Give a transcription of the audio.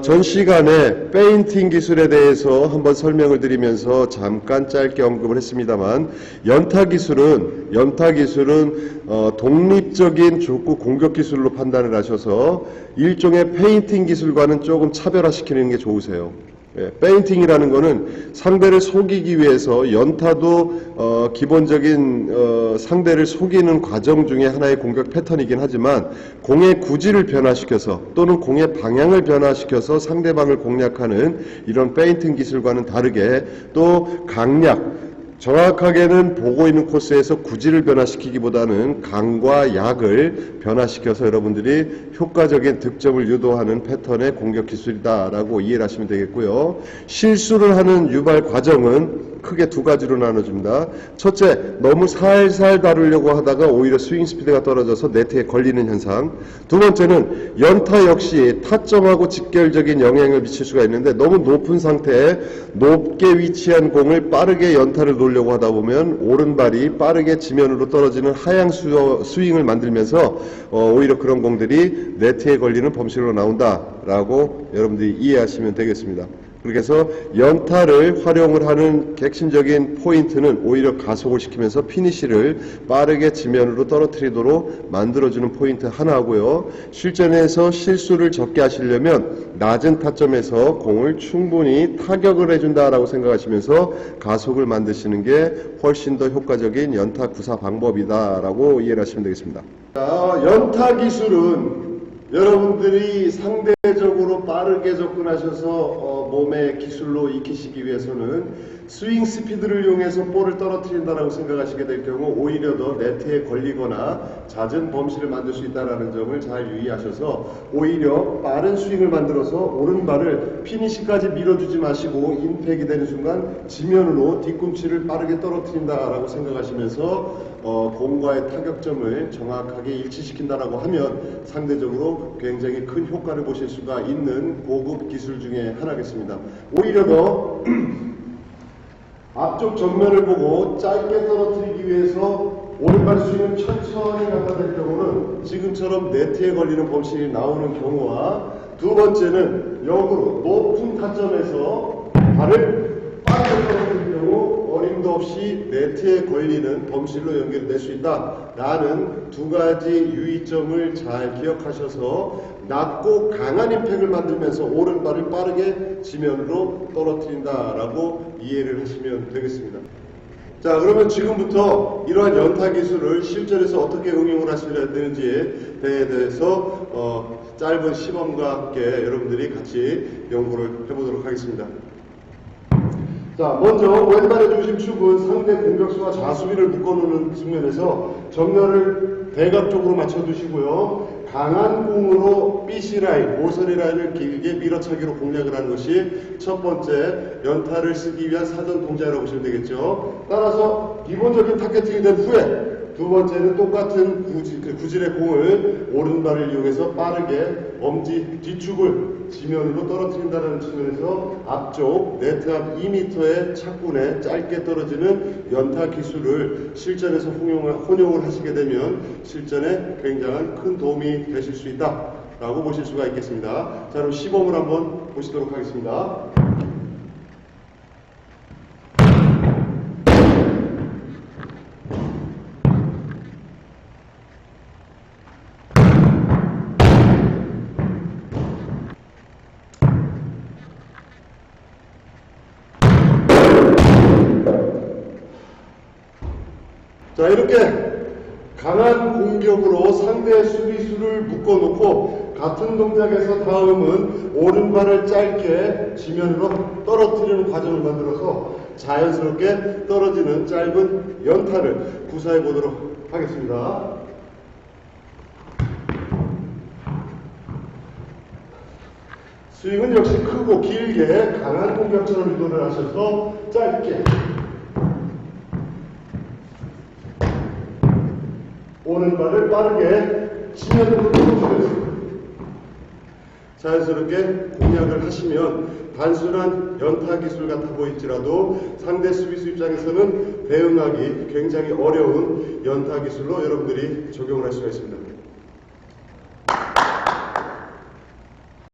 전 시간에 페인팅 기술에 대해서 한번 설명을 드리면서 잠깐 짧게 언급을 했습니다만 연타 기술은 연타 기술은 어, 독립적인 족구 공격 기술로 판단을 하셔서 일종의 페인팅 기술과는 조금 차별화시키는 게 좋으세요. 예, 페인팅이라는 거는 상대를 속이기 위해서 연타도 어, 기본적인 어, 상대를 속이는 과정 중에 하나의 공격 패턴이긴 하지만 공의 구질을 변화시켜서 또는 공의 방향을 변화시켜서 상대방을 공략하는 이런 페인팅 기술과는 다르게 또 강약 정확하게는 보고 있는 코스에서 구질을 변화시키기보다는 강과 약을 변화시켜서 여러분들이 효과적인 득점을 유도하는 패턴의 공격 기술이다라고 이해를 하시면 되겠고요. 실수를 하는 유발 과정은 크게 두 가지로 나눠집니다. 첫째, 너무 살살 다루려고 하다가 오히려 스윙 스피드가 떨어져서 네트에 걸리는 현상. 두 번째는 연타 역시 타점하고 직결적인 영향을 미칠 수가 있는데 너무 높은 상태에 높게 위치한 공을 빠르게 연타를 놓으려고 하다 보면 오른발이 빠르게 지면으로 떨어지는 하향 수, 스윙을 만들면서 어, 오히려 그런 공들이 네트에 걸리는 범실로 나온다라고 여러분들이 이해하시면 되겠습니다. 해서 연타를 활용을 하는 핵심적인 포인트는 오히려 가속을 시키면서 피니시를 빠르게 지면으로 떨어뜨리도록 만들어주는 포인트 하나고요. 실전에서 실수를 적게 하시려면 낮은 타점에서 공을 충분히 타격을 해준다라고 생각하시면서 가속을 만드시는 게 훨씬 더 효과적인 연타 구사 방법이다라고 이해를 하시면 되겠습니다. 자, 연타 기술은 여러분들이 상대적으로 빠르게 접근하셔서 어, 몸의 기술로 익히시기 위해서는 스윙 스피드를 이용해서 볼을 떨어뜨린다라고 생각하시게 될 경우 오히려 더 네트에 걸리거나 잦은 범실을 만들 수 있다는 점을 잘 유의하셔서 오히려 빠른 스윙을 만들어서 오른발을 피니시까지 밀어주지 마시고 임팩이 되는 순간 지면으로 뒤꿈치를 빠르게 떨어뜨린다라고 생각하시면서 어, 공과의 타격점을 정확하게 일치시킨다라고 하면 상대적으로 굉장히 큰 효과를 보실 수가 있는 고급 기술 중에 하나겠습니다. 오히려 더 앞쪽 정면을 보고 짧게 떨어뜨리기 위해서 오른발 스윙을 천천히 갖다 댈 경우는 지금처럼 네트에 걸리는 범실이 나오는 경우와 두 번째는 역으로 높은 타점에서 발을 떨어뜨리는 경우 어림도 없이 네트에 걸리는 범실로 연결될 수 있다 라는 두 가지 유의점을 잘 기억하셔서 낮고 강한 임팩을 만들면서 오른발을 빠르게 지면으로 떨어뜨린다라고 이해를 하시면 되겠습니다. 자, 그러면 지금부터 이러한 연타 기술을 실전에서 어떻게 응용을 하셔야 되는지에 대해서 어, 짧은 시범과 함께 여러분들이 같이 연구를 해보도록 하겠습니다. 자, 먼저 왼발의 중심 축은 상대 공격수와 좌수비를 묶어놓는 측면에서 정면을 대각 쪽으로 맞춰두시고요. 강한 공으로 BC 라인, 모서리 라인을 길게 밀어차기로 공략을 하는 것이 첫 번째 연타를 쓰기 위한 사전 동작이라고 보시면 되겠죠. 따라서 기본적인 타겟팅이 된 후에 두 번째는 똑같은 구질, 그 구질 의 공을 오른발을 이용해서 빠르게 엄지 뒤축을 지면으로 떨어뜨린다는 측면에서 앞쪽 네트 앞 2m의 착군에 짧게 떨어지는 연타 기술을 실전에서 혼용을, 혼용을 하시게 되면 실전에 굉장한 큰 도움이 되실 수 있다 라고 보실 수가 있겠습니다. 자, 그럼 시범을 한번 보시도록 하겠습니다. 자 이렇게 강한 공격으로 상대 수비수를 묶어놓고 같은 동작에서 다음은 오른발을 짧게 지면으로 떨어뜨리는 과정을 만들어서 자연스럽게 떨어지는 짧은 연타를 구사해 보도록 하겠습니다. 스윙은 역시 크고 길게 강한 공격처럼 유도를 하셔서 짧게 오른발을 빠르게 지면으로 뚫어주면서 자연스럽게 공략을 하시면 단순한 연타 기술 같아 보일지라도 상대 수비수 입장에서는 대응하기 굉장히 어려운 연타 기술로 여러분들이 적용을 할 수가 있습니다.